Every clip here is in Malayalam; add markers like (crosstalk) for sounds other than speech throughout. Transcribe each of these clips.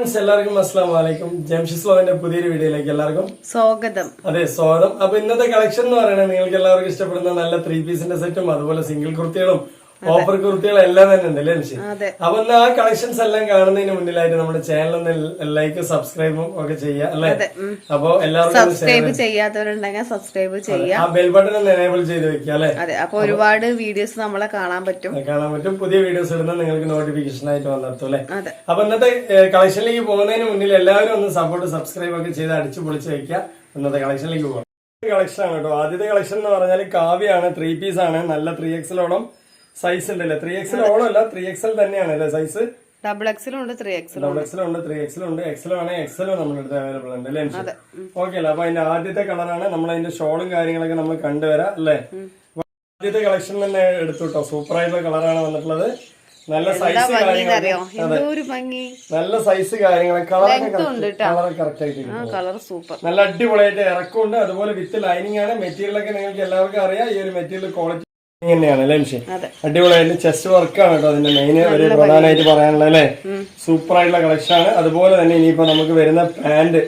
എല്ലാവർക്കും അസ്സാം വലൈക്കും ജംഷിസ് ലോവിന്റെ പുതിയൊരു വീഡിയോയിലേക്ക് എല്ലാവർക്കും സ്വാഗതം. അതെ സ്വാഗതം. അപ്പൊ ഇന്നത്തെ കളക്ഷൻ എന്ന് പറയുന്നത് നിങ്ങൾക്ക് എല്ലാവർക്കും ഇഷ്ടപ്പെടുന്ന നല്ല ത്രീ പീസിന്റെ സെറ്റും അതുപോലെ സിംഗിൾ കുർത്തികളും ഓഫർ കുർത്തികൾ എല്ലാം തന്നെ ഉണ്ട് അല്ലേ അതെ. അപ്പൊ ആ കളക്ഷൻസ് എല്ലാം കാണുന്നതിന് മുന്നിലായിട്ട് നമ്മുടെ ചാനൽ ഒന്ന് ലൈക്ക് സബ്സ്ക്രൈബും ഒക്കെ ചെയ്യാം അല്ലേ? അപ്പൊ എല്ലാവർക്കും സബ്സ്ക്രൈബ് ചെയ്യാത്തവരുണ്ടെങ്കിൽ സബ്സ്ക്രൈബ് ചെയ്യാം. ആ ബെൽ ബട്ടൺ ഒന്ന് എനേബിൾ ചെയ്ത് വെക്കുക അല്ലെ? അതെ അപ്പൊ ഒരുപാട് വീഡിയോസ് നമ്മളെ കാണാൻ പറ്റും. കാണാൻ പറ്റും. പുതിയ വീഡിയോസ് ഇടുന്ന നിങ്ങൾക്ക് നോട്ടിഫിക്കേഷൻ ആയിട്ട് വന്നെത്തും അല്ലെ? അപ്പൊ ഇന്നത്തെ കളക്ഷനിലേക്ക് പോകുന്നതിന് മുന്നിൽ എല്ലാവരും ഒന്ന് സപ്പോർട്ട് സബ്സ്ക്രൈബ് ഒക്കെ ചെയ്ത് അടിച്ചു പൊളിച്ച് വെക്കുക. ഇന്നത്തെ കളക്ഷനിലേക്ക് പോകാം. കളക്ഷൻ ആണ് കേട്ടോ ആദ്യത്തെ കളക്ഷൻ എന്ന് പറഞ്ഞാൽ കാവ്യാണ് ത്രീ പീസ് ആണ് നല്ല ത്രീ എക്സലോളം സൈസ് ഉണ്ടല്ലേ? ത്രീ എക്സൽ ഓളം അല്ല ത്രീ എക്സൽ തന്നെയാണ് അല്ലേ സൈസ് ഡബിൾ എക്സലും ഉണ്ട് ത്രീ എക്സലും ഡബിൾ എക്സലും ഉണ്ട്. ത്രീ എക്സലും ഉണ്ട് എക്സലും ആണ് എക്സലും നമ്മുടെ അടുത്ത് അവൈലബിൾ ഉണ്ട് അല്ലേ ഓക്കെ അല്ലേ അപ്പൊ അതിന്റെ ആദ്യത്തെ കളറാണ് നമ്മൾ അതിന്റെ ഷോളും കാര്യങ്ങളൊക്കെ നമ്മൾ കണ്ടുവരാം അല്ലേ? ആദ്യത്തെ കളക്ഷൻ തന്നെ എടുത്തു കേട്ടോ. സൂപ്പർ ആയിട്ടുള്ള കളറാണ് വന്നിട്ടുള്ളത്. നല്ല സൈസ് നല്ല സൈസ് കാര്യങ്ങൾ കളർ കറക്റ്റ് ആയിട്ട് നല്ല അടിപൊളിയായിട്ട് ഇറക്കമുണ്ട് അതുപോലെ വിത്ത് ലൈനിങ് ആണ്. മെറ്റീരിയൽ ഒക്കെ നിങ്ങൾക്ക് എല്ലാവർക്കും അറിയാം. ഈ ഒരു മെറ്റീരിയൽ ക്വാളിറ്റി തന്നെയാണ് അല്ലേ മിഷി? അതെ. അടിപൊളിയായിട്ട് ചെസ്റ്റ് വർക്കാണ് കേട്ടോ അതിന്റെ മെയിൻ ഒരു പ്രധാനമായിട്ട് പറയാനുള്ളത് അല്ലേ? സൂപ്പർ ആയിട്ടുള്ള കളക്ഷൻ ആണ്. അതുപോലെ തന്നെ ഇനിയിപ്പോ നമുക്ക് വരുന്ന പാന്റ്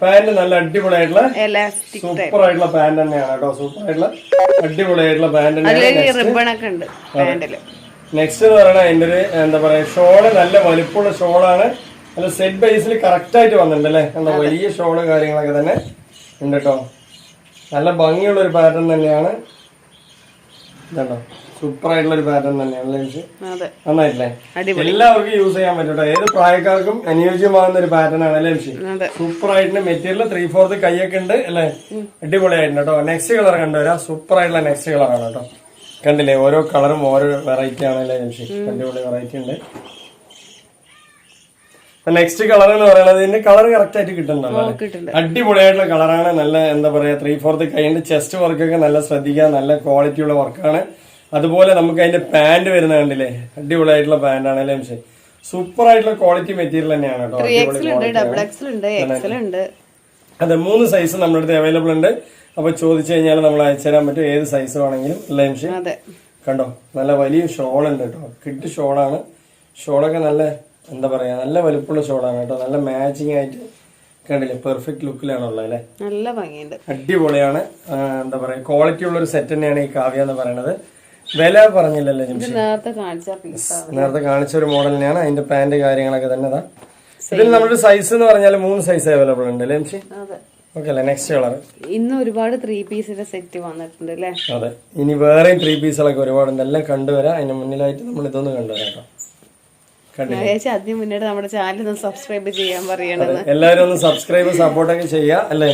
പാന്റ് നല്ല അടിപൊളിയായിട്ടുള്ള സൂപ്പർ ആയിട്ടുള്ള പാന്റ് തന്നെയാണ് കേട്ടോ. സൂപ്പർ ആയിട്ടുള്ള അടിപൊളിയായിട്ടുള്ള പാന്റ് തന്നെയാണ് നെക്സ്റ്റ് എന്ന് പറയുന്നത് അതിന്റെ ഒരു എന്താ പറയാ ഷോൾ നല്ല വലിപ്പമുള്ള ഷോളാണ് നല്ല സെറ്റ് ബേസിൽ കറക്റ്റ് ആയിട്ട് വന്നിട്ടുണ്ട് അല്ലേ? എന്താ വലിയ ഷോൾ കാര്യങ്ങളൊക്കെ തന്നെ ഉണ്ട് കേട്ടോ. നല്ല ഭംഗിയുള്ള ഒരു പാറ്റേൺ തന്നെയാണ്. ഇതുണ്ടോ സൂപ്പർ ആയിട്ടുള്ള ഒരു പാറ്റേൺ തന്നെയാണ് അല്ലേ നന്നായിട്ടില്ലേ എല്ലാവർക്കും യൂസ് ചെയ്യാൻ പറ്റും ഏത് പ്രായക്കാർക്കും അനുയോജ്യമാകുന്ന ഒരു പാറ്റേൺ ആണ് അല്ലേ സൂപ്പർ ആയിട്ടുള്ള മെറ്റീരിയൽ ത്രീ ഫോർത്ത് കൈയൊക്കെ ഉണ്ട് അല്ലേ? അടിപൊളിയായിട്ടുണ്ട് കേട്ടോ. നെക്സ്റ്റ് കളർ കണ്ടുവരാം. സൂപ്പർ ആയിട്ടുള്ള നെക്സ്റ്റ് കളറാണ് കേട്ടോ. കണ്ടില്ലേ? ഓരോ കളറും ഓരോ വെറൈറ്റി ആണല്ലേ ലക്ഷ്യം അടിപൊളി വെറൈറ്റി ഉണ്ട്. നെക്സ്റ്റ് കളർ എന്ന് പറയുന്നത് ഇതിന്റെ കളർ കറക്റ്റ് ആയിട്ട് കിട്ടുന്നുണ്ടല്ലോ? കിട്ടുന്നുണ്ട് അടിപൊളിയായിട്ടുള്ള കളറാണ് നല്ല എന്താ പറയാ ത്രീ ഫോർത്ത് കൈയിന്റെ ചെസ്റ്റ് വർക്കൊക്കെ നല്ല ശ്രദ്ധിക്കുക. നല്ല ക്വാളിറ്റി ഉള്ള വർക്കാണ് അതുപോലെ നമുക്ക് അതിന്റെ പാന്റ് വരുന്ന കണ്ടില്ലേ? അടിപൊളിയായിട്ടുള്ള പാന്റ് ആണ് അല്ലേ പക്ഷേ സൂപ്പർ ആയിട്ടുള്ള ക്വാളിറ്റി മെറ്റീരിയൽ തന്നെയാണ് കേട്ടോ. അതെ മൂന്ന് സൈസ് നമ്മുടെ അടുത്ത് അവൈലബിൾ ഉണ്ട്. അപ്പൊ ചോദിച്ചു കഴിഞ്ഞാൽ നമ്മൾ അയച്ചു തരാൻ പറ്റും ഏത് സൈസ് വേണമെങ്കിലും അല്ലേ കണ്ടോ? നല്ല വലിയ ഷോൾ ഉണ്ട് കേട്ടോ. കിഡ് ഷോളാണ് ഷോളൊക്കെ നല്ല എന്താ പറയാ നല്ല വലുപ്പമുള്ള ഷോളാണ് കേട്ടോ. നല്ല മാച്ചിങ് ആയിട്ട് കണ്ടില്ലേ? പെർഫെക്റ്റ് ലുക്കിലാണുള്ളത് അല്ലേ? നല്ല ഭംഗിയുണ്ട്. അടിപൊളിയാണ്. എന്താ പറയാ ക്വാളിറ്റി ഉള്ള ഒരു സെറ്റ് തന്നെയാണ് ഈ കാവ്യ എന്ന് പറയുന്നത് വില പറഞ്ഞില്ലല്ലോ നേരത്തെ കാണിച്ച പീസാ നേരത്തെ കാണിച്ച ഒരു മോഡൽ തന്നെയാണ് അതിന്റെ പാന്റ് കാര്യങ്ങളൊക്കെ തന്നെ ഇതാ ഇതിൽ നമ്മുടെ സൈസ് എന്ന് പറഞ്ഞാൽ മൂന്ന് സൈസ് അവൈലബിൾ ഉണ്ട് അല്ലേ അതെ. ഓക്കെ അല്ലേ നെക്സ്റ്റ് കളർ ഇന്ന് ഒരുപാട് ത്രീ പീസിന്റെ സെറ്റ് വന്നിട്ടുണ്ട് അല്ലേ? അതെ. ഇനി വേറെയും ത്രീ പീസുകളൊക്കെ ഒരുപാടുണ്ട്. എല്ലാം കണ്ടുവരാം. അതിന് മുന്നിലായിട്ട് നമ്മൾ ഇതൊന്ന് കണ്ടുവരാം കേട്ടോ. ചേച്ചി മുന്നേ നമ്മുടെ ചാനൽ ഒന്ന് സബ്സ്ക്രൈബ് ചെയ്യാൻ പറയണത് എല്ലാവരും ഒന്ന് സബ്സ്ക്രൈബ് സപ്പോർട്ടൊക്കെ ചെയ്യുക അല്ലേ?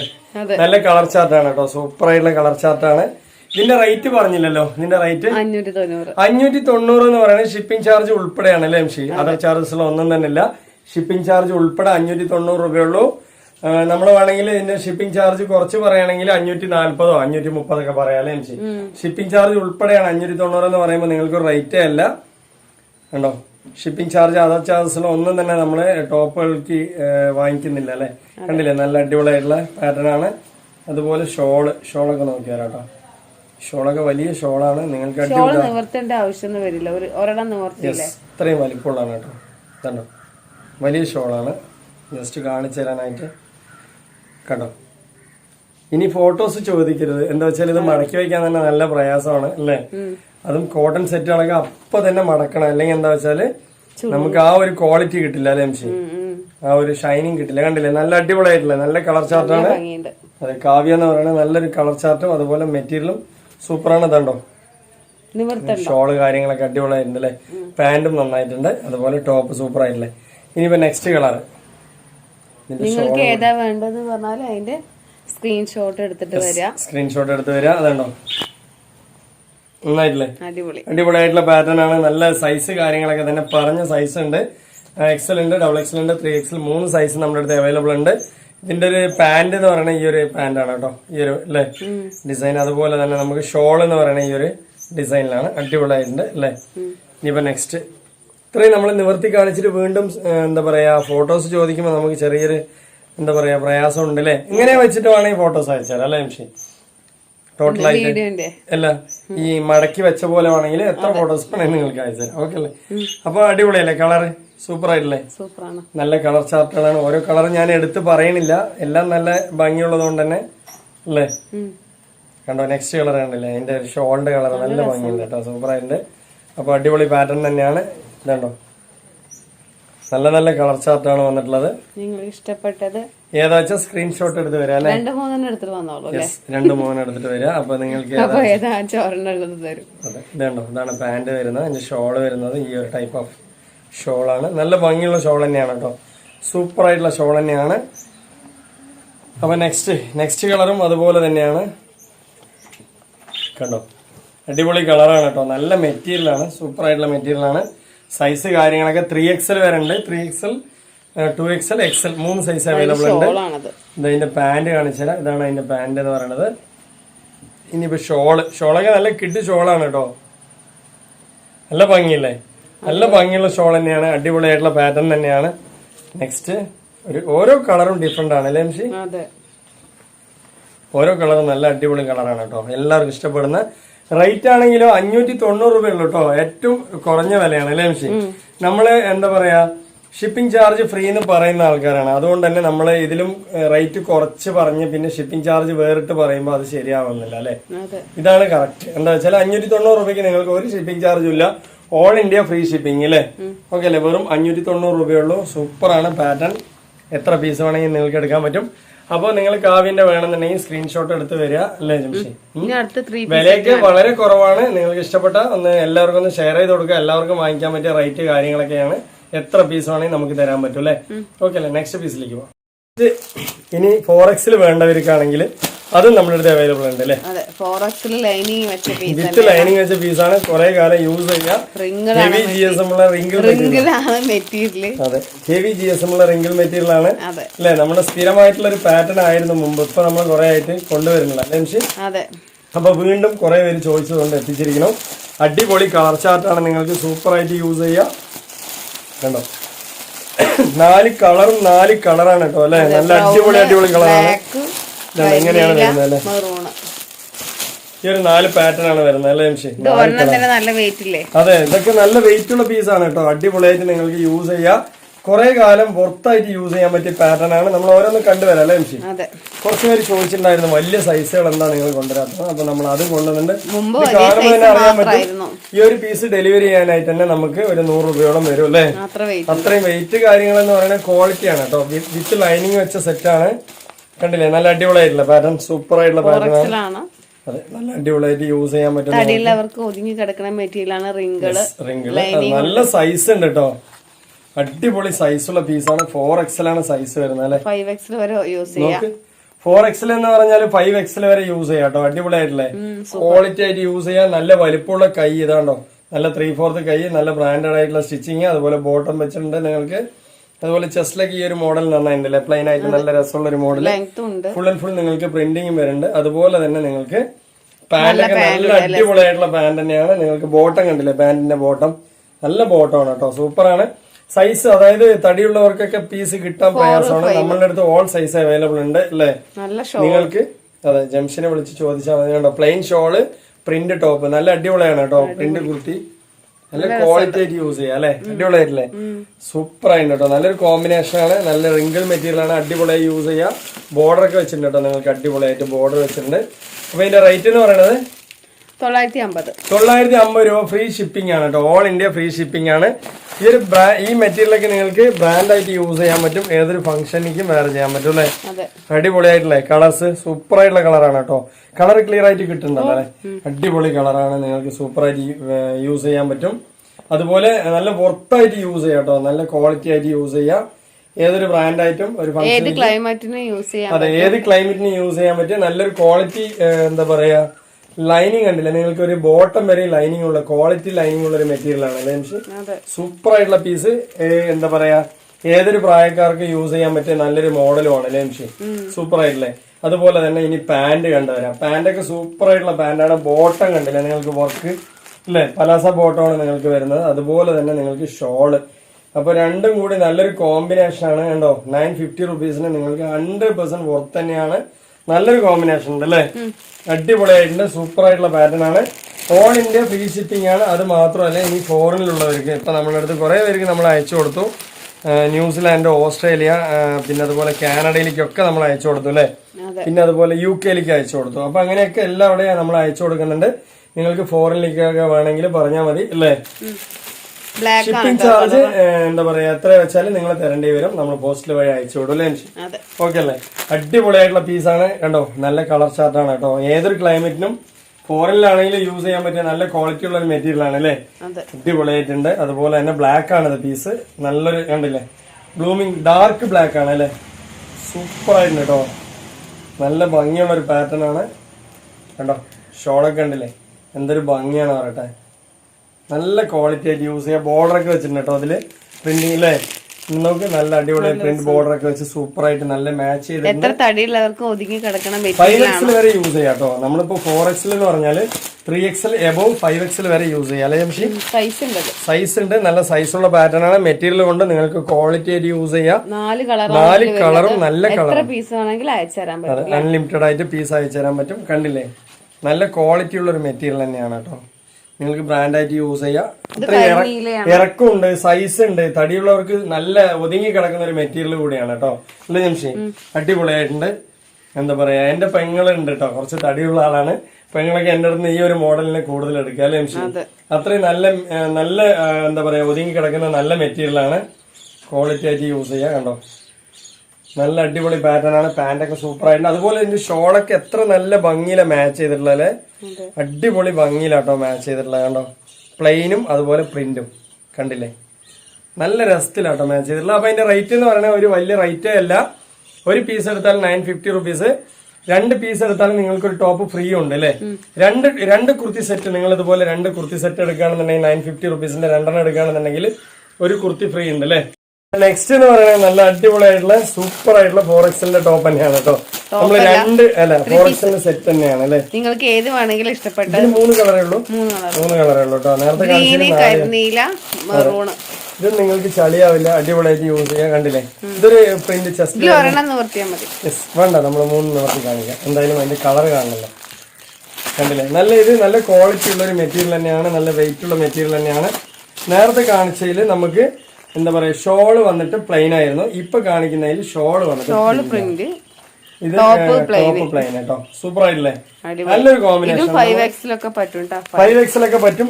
നല്ല കളർ ചാർട്ടാണ് കേട്ടോ സൂപ്പർ ആയിട്ടുള്ള കളർ ചാർട്ടാണ് ഇതിന്റെ റേറ്റ് പറഞ്ഞില്ലല്ലോ ഇതിന്റെ റേറ്റ് അഞ്ഞൂറ്റി തൊണ്ണൂറ് അഞ്ഞൂറ്റി തൊണ്ണൂറ് എന്ന് പറയുന്നത് ഷിപ്പിംഗ് ചാർജ് ഉൾപ്പെടെയാണ് അല്ലേ എംഷി അതർ ചാർജസ് ഒന്നും തന്നെ ഇല്ല ഷിപ്പിംഗ് ചാർജ് ഉൾപ്പെടെ അഞ്ഞൂറ്റി തൊണ്ണൂറ് രൂപയുള്ളൂ നമ്മൾ വേണമെങ്കിൽ ഇതിന്റെ ഷിപ്പിംഗ് ചാർജ് കുറച്ച് പറയുകയാണെങ്കിൽ അഞ്ഞൂറ്റി നാല്പതോ അഞ്ഞൂറ്റി മുപ്പതൊക്കെ പറയാം അല്ലേ എംഷി ഷിപ്പിംഗ് ചാർജ് ഉൾപ്പെടെയാണ് അഞ്ഞൂറ്റി തൊണ്ണൂറ് എന്ന് പറയുമ്പോൾ നിങ്ങൾക്ക് റേറ്റേ അല്ല. കണ്ടോ? ഷിപ്പിംഗ് ചാർജ് അതർ ചാർജസിലോ ഒന്നും തന്നെ നമ്മൾ ടോപ്പുകൾക്ക് വാങ്ങിക്കുന്നില്ല അല്ലെ? കണ്ടില്ലേ? നല്ല അടിപൊളിയായിട്ടുള്ള പാറ്റേൺ ആണ്. അതുപോലെ ഷോൾ ഷോളൊക്കെ നോക്കിയാൽ കേട്ടോ. ഷോളൊക്കെ വലിയ ഷോളാണ്. നിങ്ങൾക്ക് അടി ഷോൾ നിവർത്തേണ്ട ആവശ്യമൊന്നും വരില്ല. ഒരു ഒരെണ്ണം നിവർത്തില്ലേ ഇത്രയും വലിപ്പമുള്ളതാണ് കേട്ടോ. കണ്ടോ? വലിയ ഷോളാണ്. ജസ്റ്റ് കാണിച്ചു തരാനായിട്ട്. കണ്ടോ? ഇനി ഫോട്ടോസ് ചോദിക്കരുത്. എന്താ വെച്ചാൽ ഇത് മടക്കി വയ്ക്കാൻ തന്നെ നല്ല പ്രയാസമാണ് അല്ലേ? അതും കോട്ടൺ സെറ്റ് ആണെങ്കിൽ അപ്പൊ തന്നെ മടക്കണം. അല്ലെങ്കിൽ എന്താ വെച്ചാൽ നമുക്ക് ആ ഒരു ക്വാളിറ്റി കിട്ടില്ല അല്ലേ ഉം. ആ ഒരു ഷൈനിങ് കിട്ടില്ല. കണ്ടില്ലേ? നല്ല അടിപൊളിയായിട്ടില്ല നല്ല കളർ ചാർട്ടാണ് അതെ കാവ്യ എന്ന് പറയുന്നത് നല്ലൊരു കളർ ചാർട്ടും അതുപോലെ മെറ്റീരിയലും സൂപ്പറാണ് ഇതുണ്ടോ? ഷോൾ കാര്യങ്ങളൊക്കെ അടിപൊളിയായിട്ടുണ്ട് അല്ലേ? പാന്റും നന്നായിട്ടുണ്ട്. അതുപോലെ ടോപ്പ് സൂപ്പർ ആയിട്ടില്ലേ? ഇനിയിപ്പോ നെക്സ്റ്റ് കളർ നിങ്ങൾക്ക് ഏതാ വേണ്ടത് പറഞ്ഞാൽ അതിന്റെ സ്ക്രീൻഷോട്ട് എടുത്തിട്ട് വരിക സ്ക്രീൻഷോട്ട് എടുത്ത് വരിക അതുണ്ടോ നന്നായിട്ടില്ലേ? അടിപൊളി. അടിപൊളിയായിട്ടുള്ള പാറ്റേൺ ആണ്. നല്ല സൈസ് കാര്യങ്ങളൊക്കെ തന്നെ പറഞ്ഞ സൈസ് ഉണ്ട്. എക്സൽ ഉണ്ട് ഡബിൾ എക്സൽ ഉണ്ട് ത്രീ എക്സൽ മൂന്ന് സൈസ് നമ്മുടെ അടുത്ത് അവൈലബിൾ ഉണ്ട്. ഇതിന്റെ ഒരു പാന്റ് എന്ന് പറയുന്നത് ഈ ഒരു പാന്റ് ആണ് കേട്ടോ. ഈ ഒരു അല്ലേ ഡിസൈൻ അതുപോലെ തന്നെ നമുക്ക് ഷോൾ എന്ന് പറയുന്ന ഈ ഒരു ഡിസൈനിലാണ് അടിപൊളിയായിട്ടുണ്ട് അല്ലേ ഇനിയിപ്പോ നെക്സ്റ്റ് ഇത്രയും നമ്മൾ നിവർത്തി കാണിച്ചിട്ട് വീണ്ടും എന്താ പറയാ ഫോട്ടോസ് ചോദിക്കുമ്പോൾ നമുക്ക് ചെറിയൊരു എന്താ പറയാ പ്രയാസം ഉണ്ട് അല്ലേ ഇങ്ങനെ വെച്ചിട്ട് വേണമെങ്കിൽ ഫോട്ടോസ് അയച്ചാൽ അല്ലേ എംഷി ടോട്ടലായിട്ട് അല്ല ഈ മടക്കി വെച്ച പോലെ ആണെങ്കിൽ എത്ര ഫോട്ടോസ് വേണമെങ്കിൽ നിങ്ങൾക്ക് അയച്ചുതരാം. ഓക്കെ അല്ലേ? അപ്പൊ അടിപൊളിയല്ലേ കളറ് സൂപ്പർ ആയിട്ടില്ലേ? നല്ല കളർ ചാർട്ടുകളാണ് ഓരോ കളർ ഞാൻ എടുത്ത് പറയണില്ല. എല്ലാം നല്ല ഭംഗിയുള്ളത് കൊണ്ട് തന്നെ അല്ലേ? കണ്ടോ നെക്സ്റ്റ് കളർ കണ്ടില്ലേ? അതിന്റെ ഷോളിന്റെ കളർ നല്ല ഭംഗിയുണ്ട് കേട്ടോ. സൂപ്പർ ആയിട്ടുണ്ട്. അപ്പൊ അടിപൊളി പാറ്റേൺ തന്നെയാണ്. ഇതുണ്ടോ? നല്ല നല്ല കളർ ചാർട്ടാണ് വന്നിട്ടുള്ളത്. നിങ്ങൾക്ക് ഇഷ്ടപ്പെട്ടത് ഏതാ വെച്ചാൽ സ്ക്രീൻഷോട്ട് എടുത്ത് വരാം അല്ലെ? രണ്ട് മൂന്നെണ്ണം എടുത്തിട്ട് വന്നോളൂ രണ്ട് മൂന്നെണ്ണം എടുത്തിട്ട് വരിക അപ്പൊ നിങ്ങൾക്ക് അപ്പൊ ഏതാ എടുത്ത് തരും? അതെ ഇതാണ് പാന്റ് വരുന്നത്. അതിന്റെ ഷോൾ വരുന്നത് ഈ ഒരു ടൈപ്പ് ഓഫ് ഷോളാണ്. നല്ല ഭംഗിയുള്ള ഷോൾ തന്നെയാണ് കേട്ടോ. സൂപ്പർ ആയിട്ടുള്ള ഷോൾ തന്നെയാണ്. അപ്പൊ നെക്സ്റ്റ് നെക്സ്റ്റ് കളറും അതുപോലെ തന്നെയാണ്. കണ്ടോ? അടിപൊളി കളറാണ് കേട്ടോ. നല്ല മെറ്റീരിയലാണ് സൂപ്പർ ആയിട്ടുള്ള മെറ്റീരിയലാണ് സൈസ് കാര്യങ്ങളൊക്കെ ത്രീ എക്സൽ വരെ ഉണ്ട്. Three XL two XL XL മൂന്ന് സൈസ് അവൈലബിൾ ഉണ്ട്. ഇതിന്റെ പാന്റ് കാണിച്ചുതരാം ഇതാണ് അതിന്റെ പാന്റ് എന്ന് പറയുന്നത് ഇനിയിപ്പോ ഷോൾ. ഷോളൊക്കെ നല്ല കിഡ് ഷോളാണ് കേട്ടോ. നല്ല ഭംഗിയില്ലേ? നല്ല ഭംഗിയുള്ള ഷോൾ തന്നെയാണ്. അടിപൊളിയായിട്ടുള്ള പാറ്റേൺ തന്നെയാണ്. നെക്സ്റ്റ് ഒരു ഓരോ കളറും ഡിഫറെന്റ് ആണ് അല്ലേ എംസി ഓരോ കളറും നല്ല അടിപൊളി കളറാണ് കേട്ടോ. എല്ലാവർക്കും ഇഷ്ടപ്പെടുന്ന റേറ്റ് ആണെങ്കിലോ അഞ്ഞൂറ്റി തൊണ്ണൂറ് രൂപയുള്ളൂ കേട്ടോ. ഏറ്റവും കുറഞ്ഞ വിലയാണ് അല്ലേ എംസി നമ്മൾ എന്താ പറയാ ഷിപ്പിംഗ് ചാർജ് ഫ്രീ എന്ന് പറയുന്ന ആൾക്കാരാണ്. അതുകൊണ്ട് തന്നെ നമ്മൾ ഇതിലും റേറ്റ് കുറച്ച് പറഞ്ഞ് പിന്നെ ഷിപ്പിംഗ് ചാർജ് വേറിട്ട് പറയുമ്പോൾ അത് ശരിയാവുന്നില്ല അല്ലെ? ഇതാണ് കറക്റ്റ് എന്താ വെച്ചാൽ അഞ്ഞൂറ്റി തൊണ്ണൂറ് രൂപയ്ക്ക് നിങ്ങൾക്ക് ഒരു ഷിപ്പിംഗ് ചാർജും ഇല്ല. ഓൾ ഇന്ത്യ ഫ്രീ ഷിപ്പിംഗ് അല്ലേ? ഓക്കെ അല്ലേ? വെറും അഞ്ഞൂറ്റി തൊണ്ണൂറ് രൂപയുള്ളൂ സൂപ്പറാണ് പാറ്റേൺ എത്ര പീസ് വേണമെങ്കിൽ നിങ്ങൾക്ക് എടുക്കാൻ പറ്റും. അപ്പോൾ നിങ്ങൾ കാവ്യന്റെ വേണമെന്നുണ്ടെങ്കിൽ സ്ക്രീൻഷോട്ട് എടുത്ത് വരിക അല്ലേ ജംഷി? വിലയൊക്കെ വളരെ കുറവാണ്. നിങ്ങൾക്ക് ഇഷ്ടപ്പെട്ട ഒന്ന് എല്ലാവർക്കും ഒന്ന് ഷെയർ ചെയ്ത് കൊടുക്കുക. എല്ലാവർക്കും വാങ്ങിക്കാൻ പറ്റിയ റേറ്റ് കാര്യങ്ങളൊക്കെയാണ്. എത്ര പീസ് വേണമെങ്കിൽ നമുക്ക് തരാൻ പറ്റും അല്ലേ? ഓക്കെ അല്ലേ? നെക്സ്റ്റ് പീസിലേക്ക് പോവാം. ഇത് ഇനി ഫോർ എക്സിൽ വേണ്ടവർക്കാണെങ്കിൽ അത് നമ്മുടെ അടുത്ത് അവൈലബിൾ ഉണ്ട് അല്ലേ? ലൈനിങ് വെച്ച പീസ് വിത്ത് ലൈനിങ് വെച്ച പീസാണ് കുറെ കാലം യൂസ് ചെയ്യാം. Wrinkle heavy G S M ഉള്ള മെറ്റീരിയൽ അതെ ഹെവി ജി എസ് എം ഉള്ള റിങ്കിൾ മെറ്റീരിയൽ ആണ്. അല്ലെ നമ്മുടെ സ്ഥിരമായിട്ടുള്ള ഒരു പാറ്റേൺ ആയിരുന്നു മുമ്പ്. ഇപ്പൊ നമ്മൾ കുറെ ആയിട്ട് കൊണ്ടുവരുന്നില്ല അല്ലേ അതെ. അപ്പൊ വീണ്ടും കുറെ പേര് ചോദിച്ചതുകൊണ്ട് എത്തിച്ചിരിക്കണം അടിപൊളി കളർ ചാർട്ടാണ് നിങ്ങൾക്ക് സൂപ്പർ ആയിട്ട് യൂസ് ചെയ്യാം. കണ്ടോ? നാല് കളറും നാല് കളറാണ് കേട്ടോ അല്ലെ? നല്ല അടിപൊളി അടിപൊളി കളറാണ്. എങ്ങനെയാണ് വരുന്നത് അല്ലെ? ഈ ഒരു നാല് പാറ്റേൺ ആണ് വരുന്നത് അല്ലേ ഇല്ലേ? അതെ ഇതൊക്കെ നല്ല വെയിറ്റ് ഉള്ള പീസ് ആണ് കേട്ടോ അടിപൊളിയായിട്ട് നിങ്ങൾക്ക് യൂസ് ചെയ്യാം. കുറെ കാലം പുറത്തായിട്ട് യൂസ് ചെയ്യാൻ പറ്റിയ പാറ്റേൺ ആണ് നമ്മൾ ഓരോന്ന് കണ്ടുവരാം അല്ലേ അതെ. കുറച്ച് പേര് ചോദിച്ചിട്ടുണ്ടായിരുന്നു വലിയ സൈസുകൾ എന്താ നിങ്ങൾ കൊണ്ടുവരാത്തത്? അപ്പൊ നമ്മൾ അത് ഇത് കാണുമ്പോൾ തന്നെ അറിയാൻ പറ്റും ഈ ഒരു പീസ് ഡെലിവറി ചെയ്യാനായിട്ട് തന്നെ നമുക്ക് ഒരു നൂറ് രൂപയോളം വരും അല്ലേ? അത്രയും വെയിറ്റ് കാര്യങ്ങൾ എന്ന് പറയുന്നത് ക്വാളിറ്റിയാണ് കേട്ടോ. വിത്ത് ലൈനിങ് വെച്ച സെറ്റാണ് കണ്ടില്ലേ? നല്ല അടിപൊളിയായിട്ടുള്ള പാറ്റേൺ സൂപ്പർ ആയിട്ടുള്ള പാറ്റേൺ ആണ്. അതെ നല്ല അടിപൊളിയായിട്ട് യൂസ് ചെയ്യാൻ പറ്റും ഒതുങ്ങി കിടക്കുന്ന മെറ്റീരിയലാണ് റിംഗിൾ നല്ല സൈസ് ഉണ്ട് കേട്ടോ. അടിപൊളി സൈസുള്ള പീസാണ് ഫോർ എക്സൽ ആണ് സൈസ് വരുന്നത് അല്ലെ? ഫൈവ് എക്സൽ വരെ യൂസ് ചെയ്യാം. ഫോർ എക്സൽ എന്ന് പറഞ്ഞാൽ ഫൈവ് എക്സൽ വരെ യൂസ് ചെയ്യാം കേട്ടോ അടിപൊളിയായിട്ടില്ലേ? ക്വാളിറ്റി ആയിട്ട് യൂസ് ചെയ്യാൻ നല്ല വലിപ്പമുള്ള കൈ ഇതാണ്ടോ നല്ല ത്രീ ഫോർത്ത് കൈ നല്ല ബ്രാൻഡഡ് ആയിട്ടുള്ള സ്റ്റിച്ചിങ് അതുപോലെ ബോട്ടം വെച്ചിട്ടുണ്ട് നിങ്ങൾക്ക്. അതുപോലെ ചെസ്റ്റിലേക്ക് ഈ ഒരു മോഡൽ നന്നായിട്ടുണ്ടല്ലേ പ്ലെയിൻ ആയിട്ട് നല്ല രസമുള്ള ഒരു മോഡൽ ഫുൾ ആൻഡ് ഫുൾ നിങ്ങൾക്ക് പ്രിന്റിങ്ങും വരുന്നുണ്ട്. അതുപോലെ തന്നെ നിങ്ങൾക്ക് പാന്റൊക്കെ നല്ല അടിപൊളിയായിട്ടുള്ള പാന്റ് തന്നെയാണ്. നിങ്ങൾക്ക് ബോട്ടം കണ്ടില്ലേ? പാന്റിന്റെ ബോട്ടം നല്ല ബോട്ടമാണ് കേട്ടോ സൂപ്പറാണ് സൈസ് അതായത് തടിയുള്ളവർക്കൊക്കെ പീസ് കിട്ടാൻ പ്രയാസമാണ്. നമ്മളുടെ അടുത്ത് ഓൾ സൈസ് അവൈലബിൾ ഉണ്ട് അല്ലേ? നിങ്ങൾക്ക് അതെ ജംഷനെ വിളിച്ച് ചോദിച്ചാൽ മതി. കേട്ടോ പ്ലെയിൻ ഷോൾ പ്രിന്റ് ടോപ്പ് നല്ല അടിപൊളിയാണ് കേട്ടോ. പ്രിന്റ് കുർത്തി. നല്ല ക്വാളിറ്റി ആയിട്ട് യൂസ് ചെയ്യാം അല്ലെ? അടിപൊളിയായിട്ടില്ലേ? സൂപ്പർ ആയിട്ട് കേട്ടോ. നല്ലൊരു കോമ്പിനേഷൻ ആണ്. നല്ല റിങ്കിൾ മെറ്റീരിയൽ ആണ് അടിപൊളിയായി യൂസ് ചെയ്യാം. ബോർഡർ ഒക്കെ വെച്ചിട്ടുണ്ട് കേട്ടോ നിങ്ങൾക്ക് അടിപൊളിയായിട്ട് ബോർഡർ വെച്ചിട്ടുണ്ട്. അപ്പൊ ഇതിന്റെ റേറ്റ് എന്ന് പറയുന്നത് തൊള്ളായിരത്തി അമ്പത്. തൊള്ളായിരത്തി അമ്പത് രൂപ ഫ്രീ ഷിപ്പിംഗ് ആണ് കേട്ടോ. ഓൾ ഇന്ത്യ ഫ്രീ ഷിപ്പിംഗ് ആണ്. ഈ ഒരു ഈ മെറ്റീരിയലൊക്കെ നിങ്ങൾക്ക് ബ്രാൻഡായിട്ട് യൂസ് ചെയ്യാൻ പറ്റും. ഏതൊരു ഫംഗ്ഷനിക്കും വേറെ ചെയ്യാൻ പറ്റും അല്ലേ? അടിപൊളിയായിട്ടുള്ള കളേഴ്സ് സൂപ്പർ ആയിട്ടുള്ള കളറാണ് കേട്ടോ. കളർ ക്ലിയർ ആയിട്ട് കിട്ടുന്നുണ്ടല്ലോ അല്ലെ? അടിപൊളി കളറാണ് നിങ്ങൾക്ക് സൂപ്പർ ആയിട്ട് യൂസ് ചെയ്യാൻ പറ്റും. അതുപോലെ നല്ല വർത്തായിട്ട് യൂസ് ചെയ്യാം കേട്ടോ. നല്ല ക്വാളിറ്റി ആയിട്ട് യൂസ് ചെയ്യാം. ഏതൊരു ബ്രാൻഡായിട്ടും ഒരു ഫംഗ്ഷൻ ഏത് ക്ലൈമറ്റിന് യൂസ് ചെയ്യാം അതെ ഏത് ക്ലൈമറ്റിന് യൂസ് ചെയ്യാൻ പറ്റിയ നല്ലൊരു ക്വാളിറ്റി എന്താ പറയാ ലൈനിങ് കണ്ടില്ല. നിങ്ങൾക്ക് ഒരു ബോട്ടം വരെ ലൈനിങ് ഉള്ള ക്വാളിറ്റി ലൈനിങ് ഉള്ള ഒരു മെറ്റീരിയൽ ആണ് അതെ. സൂപ്പർ ആയിട്ടുള്ള പീസ് എന്താ പറയാ ഏതൊരു പ്രായക്കാർക്ക് യൂസ് ചെയ്യാൻ പറ്റിയ നല്ലൊരു മോഡലുമാണ് അല്ലേ നിമിഷ് സൂപ്പർ ആയിട്ടില്ലേ അതുപോലെ തന്നെ ഇനി പാന്റ് കണ്ടുവരാം. പാന്റൊക്കെ സൂപ്പർ ആയിട്ടുള്ള പാന്റാണ് ബോട്ടം കണ്ടില്ല നിങ്ങൾക്ക് വർക്ക് അല്ലേ? പലാസ ബോട്ടമാണ് നിങ്ങൾക്ക് വരുന്നത്. അതുപോലെ തന്നെ നിങ്ങൾക്ക് ഷോൾ അപ്പൊ രണ്ടും കൂടി നല്ലൊരു കോമ്പിനേഷൻ ആണ്. കണ്ടോ? നയൻ ഫിഫ്റ്റി റുപ്പീസിന് നിങ്ങൾക്ക് ഹൺഡ്രഡ് പെർസെന്റ് വർത്ത് തന്നെയാണ്. നല്ലൊരു കോമ്പിനേഷൻ ഉണ്ട് അല്ലേ? അടിപൊളിയായിട്ടുണ്ട് സൂപ്പർ ആയിട്ടുള്ള പാറ്റേൺ ആണ്. ഓൾ ഇന്ത്യ ഫ്രീ ഷിപ്പിംഗ് ആണ്. അത് മാത്രമല്ല ഇനി ഫോറിനിലുള്ളവർക്ക് ഇപ്പൊ നമ്മുടെ അടുത്ത് കുറെ പേർക്ക് നമ്മൾ അയച്ചു കൊടുത്തു. ന്യൂസിലാൻഡ് ഓസ്ട്രേലിയ പിന്നെ അതുപോലെ കാനഡയിലേക്കൊക്കെ നമ്മൾ അയച്ചു കൊടുത്തു അല്ലേ? പിന്നെ അതുപോലെ യു കെയിലേക്ക് അയച്ചു കൊടുത്തു. അപ്പൊ അങ്ങനെയൊക്കെ എല്ലാവിടെയും നമ്മൾ അയച്ചു കൊടുക്കുന്നുണ്ട്. നിങ്ങൾക്ക് ഫോറിനിലേക്കൊക്കെ വേണമെങ്കിൽ പറഞ്ഞാൽ മതി അല്ലേ? ഷിപ്പിംഗ് ചാർജ് എന്താ പറയാ എത്ര വെച്ചാലും നിങ്ങൾ തരേണ്ടി വരും. നമ്മൾ പോസ്റ്റിൽ വഴി അയച്ചു വിടും അല്ലേ ഓക്കെ അല്ലേ? അടിപൊളിയായിട്ടുള്ള പീസാണ് കണ്ടോ? നല്ല കളർ ചാർട്ടാണ് കേട്ടോ ഏതൊരു ക്ലൈമറ്റിനും ഫോറിനിലാണെങ്കിലും യൂസ് ചെയ്യാൻ പറ്റിയ നല്ല ക്വാളിറ്റി ഉള്ള ഒരു മെറ്റീരിയൽ ആണ് അല്ലേ? അടിപൊളിയായിട്ടുണ്ട്. അതുപോലെ തന്നെ ബ്ലാക്ക് ആണ് ഇത് പീസ് നല്ലൊരു കണ്ടില്ലേ? ബ്ലൂമിങ് ഡാർക്ക് ബ്ലാക്ക് ആണ് അല്ലേ? സൂപ്പർ ആയിട്ടുണ്ട് കേട്ടോ നല്ല ഭംഗിയുള്ള ഒരു പാറ്റേൺ ആണ്. കണ്ടോ? ഷോളൊക്കെ ഉണ്ടല്ലേ എന്തൊരു ഭംഗിയാണ് പറയട്ടെ. നല്ല ക്വാളിറ്റി ആയിട്ട് യൂസ് ചെയ്യാം. ബോർഡർ ഒക്കെ വെച്ചിട്ടുണ്ട് കേട്ടോ അതിൽ. പ്രിന്റിംഗ് അല്ലേ നോക്ക് നല്ല അടിപൊളി പ്രിന്റ് ബോർഡർ ഒക്കെ വെച്ച് സൂപ്പർ ആയിട്ട് നല്ല മാച്ച് ചെയ്ത് എത്ര തടിയുള്ളവർക്കും ഒതുങ്ങി കിടക്കണ ഫൈവ് മെറ്റീരിയൽ വരെ യൂസ് ചെയ്യാം കേട്ടോ. നമ്മളിപ്പോ ഫോർ എക്സൽ എന്ന് പറഞ്ഞാൽ three XL above five XL വരെ യൂസ് ചെയ്യാം. അല്ലെ ജംഷി? സൈസ് ഉണ്ട്. സൈസ് ഉണ്ട്. നല്ല സൈസുള്ള പാറ്റേൺ ആണ്. മെറ്റീരിയൽ കൊണ്ട് നിങ്ങൾക്ക് ക്വാളിറ്റി ആയിട്ട് യൂസ് ചെയ്യാം. നാല് കളർ നാല് കളറും നല്ല പീസ് വേണമെങ്കിൽ അയച്ചു തരാൻ പറ്റും അൺലിമിറ്റഡ് ആയിട്ട് പീസ് അയച്ചു തരാൻ പറ്റും. കണ്ടില്ലേ? നല്ല ക്വാളിറ്റി ഉള്ള ഒരു മെറ്റീരിയൽ തന്നെയാണ് കേട്ടോ. നിങ്ങൾക്ക് ബ്രാൻഡായിട്ട് യൂസ് ചെയ്യാം. ഇറക്കുണ്ട്. സൈസ് ഉണ്ട്. തടിയുള്ളവർക്ക് നല്ല ഒതുങ്ങി കിടക്കുന്ന ഒരു മെറ്റീരിയൽ കൂടിയാണ് കേട്ടോ. അല്ലേ ജംഷി? അടിപൊളിയായിട്ടുണ്ട്. എന്താ പറയാ എന്റെ പെങ്ങളുണ്ട് കേട്ടോ. കുറച്ച് തടിയുള്ള ആളാണ്. പെങ്ങളൊക്കെ എന്റെ അടുത്ത് ഈ ഒരു മോഡലിനെ കൂടുതൽ എടുക്കുക. അല്ലേ ജംഷി? അത്രയും നല്ല നല്ല എന്താ പറയാ ഒതുങ്ങി കിടക്കുന്ന നല്ല മെറ്റീരിയലാണ് ക്വാളിറ്റി ആയിട്ട് യൂസ് ചെയ്യാം കണ്ടോ. നല്ല അടിപൊളി പാറ്റേൺ ആണ്. പാന്റ് ഒക്കെ സൂപ്പർ ആയിട്ടുണ്ട് അതുപോലെ ഇതിന്റെ ഷോളൊക്കെ എത്ര നല്ല ഭംഗിയിലാണ് മാച്ച് ചെയ്തിട്ടുള്ളത്. അടിപൊളി ഭംഗിയിലാട്ടോ മാച്ച് ചെയ്തിട്ടുള്ളത് കണ്ടോ? പ്ലെയിനും അതുപോലെ പ്രിന്റും കണ്ടില്ലേ? നല്ല രസത്തിലാട്ടോ മാച്ച് ചെയ്തിട്ടുള്ളത്. അപ്പൊ അതിന്റെ റേറ്റ് എന്ന് പറയുന്നത് ഒരു വലിയ റേറ്റേ അല്ല. ഒരു പീസ് എടുത്താൽ നയൻ ഫിഫ്റ്റി റുപ്പീസ് രണ്ട് പീസ് എടുത്താൽ നിങ്ങൾക്ക് ഒരു ടോപ്പ് ഫ്രീ ഉണ്ട് അല്ലേ? രണ്ട് രണ്ട് കുർത്തി സെറ്റ് നിങ്ങൾ ഇതുപോലെ രണ്ട് കുർത്തി സെറ്റ് എടുക്കുകയാണെന്നുണ്ടെങ്കിൽ നയൻ ഫിഫ്റ്റി റുപ്പീസിന്റെ രണ്ടെണ്ണം എടുക്കുകയാണെന്നുണ്ടെങ്കിൽ ഒരു കുർത്തി ഫ്രീ ഉണ്ട് അല്ലേ? നെക്സ്റ്റ് എന്ന് പറയുന്നത് നല്ല അടിപൊളിയായിട്ടുള്ള സൂപ്പർ ആയിട്ടുള്ള ഫോർ എക്സലിന്റെ ടോപ്പ് തന്നെയാണ് കേട്ടോ. നമ്മൾ രണ്ട് അല്ല ഫോർ എക്സലിന്റെ സെറ്റ് തന്നെയാണ് അല്ലേ? നിങ്ങൾക്ക് ഏത് വേണമെങ്കിലും ഇഷ്ടപ്പെട്ട മൂന്ന് കളറേ ഉള്ളൂ. മൂന്ന് കളറേ ഉള്ളൂ കേട്ടോ. നേരത്തെ. ഇത് നിങ്ങൾക്ക് ചളിയാവില്ല അടിപൊളിയായിട്ട് യൂസ് ചെയ്യാൻ കണ്ടില്ലേ? ഇതൊരു പ്രിന്റ് ചെസ്റ്റ് വേണ്ട. നമ്മൾ മൂന്ന് നിവർത്തി കാണിക്കാം. എന്തായാലും അതിന്റെ കളർ കാണില്ല കണ്ടില്ലേ? നല്ല ഇത് നല്ല ക്വാളിറ്റി ഉള്ള ഒരു മെറ്റീരിയൽ തന്നെയാണ്. നല്ല വെയിറ്റ് ഉള്ള മെറ്റീരിയൽ തന്നെയാണ്. നേരത്തെ കാണിച്ചതിൽ നമുക്ക് എന്താ പറയാ ഷോൾ വന്നിട്ട് പ്ലെയിൻ ആയിരുന്നു. ഇപ്പൊ കാണിക്കുന്നതിൽ ഷോൾ വന്നിട്ട് ഷോൾ പ്രിന്റ് ഇത് ടോപ്പ് പ്ലെയിൻ കേട്ടോ. സൂപ്പർ ആയിട്ടില്ലേ? നല്ലൊരു കോമ്പിനേഷൻ ഇതും ഫൈവ് എക്സിലൊക്കെ പറ്റും കേട്ടോ ഫൈവ് എക്സിലൊക്കെ പറ്റും.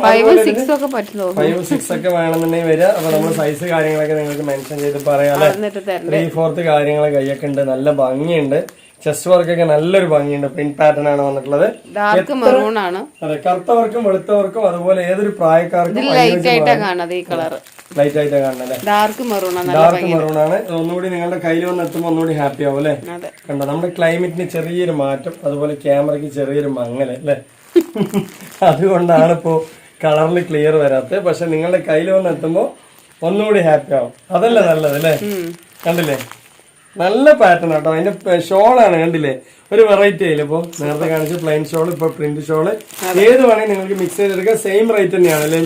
സിക്സ് ഒക്കെ പറ്റും തോന്നുന്നു. ഫൈവ് സിക്സ് ഒക്കെ വേണമെന്നുണ്ടെങ്കിൽ വരിക. അപ്പൊ നമ്മൾ സൈസ് കാര്യങ്ങളൊക്കെ നിങ്ങൾക്ക് മെൻഷൻ ചെയ്ത് തരണ്ട. ത്രീ ഫോർത്ത് കാര്യങ്ങൾ കൈയൊക്കെ ഉണ്ട്. നല്ല ഭംഗിയുണ്ട്. ചെസ്റ്റ് വർക്കൊക്കെ നല്ലൊരു ഭംഗിയുണ്ട്. പ്രിന്റ് പാറ്റേൺ ആണ് വന്നിട്ടുള്ളത്. ഡാർക്ക് മെറൂൺ ആണ്. അതെ കറുത്തവർക്കും വെളുത്തവർക്കും അതുപോലെ ഏതൊരു പ്രായക്കാർക്കും ലൈറ്റ് ആയിട്ടാണ് കാണുന്നത് ഈ കളർ ലൈറ്റ് ആയിട്ട് കാണണല്ലേ ഡാർക്ക് മെറൂൺ ആണ് ഡാർക്ക് മെറൂൺ ആണ്. ഒന്നുകൂടി നിങ്ങളുടെ കയ്യിൽ വന്ന് എത്തുമ്പോൾ ഒന്നുകൂടി ഹാപ്പി ആവും അല്ലേ? കണ്ടോ നമ്മുടെ ക്ലൈമറ്റിന് ചെറിയൊരു മാറ്റം അതുപോലെ ക്യാമറയ്ക്ക് ചെറിയൊരു മങ്ങൽ അല്ലേ? (laughs) അതുകൊണ്ടാണ് ഇപ്പോ കളറിൽ ക്ലിയർ വരാത്തത്. പക്ഷെ നിങ്ങളുടെ കയ്യിൽ വന്ന് എത്തുമ്പോൾ ഒന്നുകൂടി ഹാപ്പി ആവും. അതല്ലേ നല്ലത് അല്ലേ? കണ്ടില്ലേ? നല്ല പാറ്റേൺ കേട്ടോ അതിന്റെ ഷോളാണ് കണ്ടില്ലേ? ഒരു വെറൈറ്റി ആയില്ലേ ഇപ്പൊ? നേരത്തെ കാണിച്ച പ്ലെയിൻ ഷോൾ ഇപ്പൊ പ്രിന്റ് ഷോൾ ഏത് വേണമെങ്കിൽ നിങ്ങൾക്ക് മിക്സ് ചെയ്തെടുക്കാം. സെയിം റേറ്റ് തന്നെയാണ് അല്ലേ